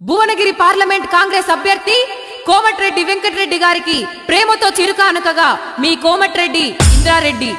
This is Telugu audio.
భువనగిరి పార్లమెంట్ కాంగ్రెస్ అభ్యర్థి కోమటిరెడ్డి వెంకటరెడ్డి గారికి ప్రేమతో చిరుకానుకగా మీ కోమటిరెడ్డి ఇంద్రారెడ్డి.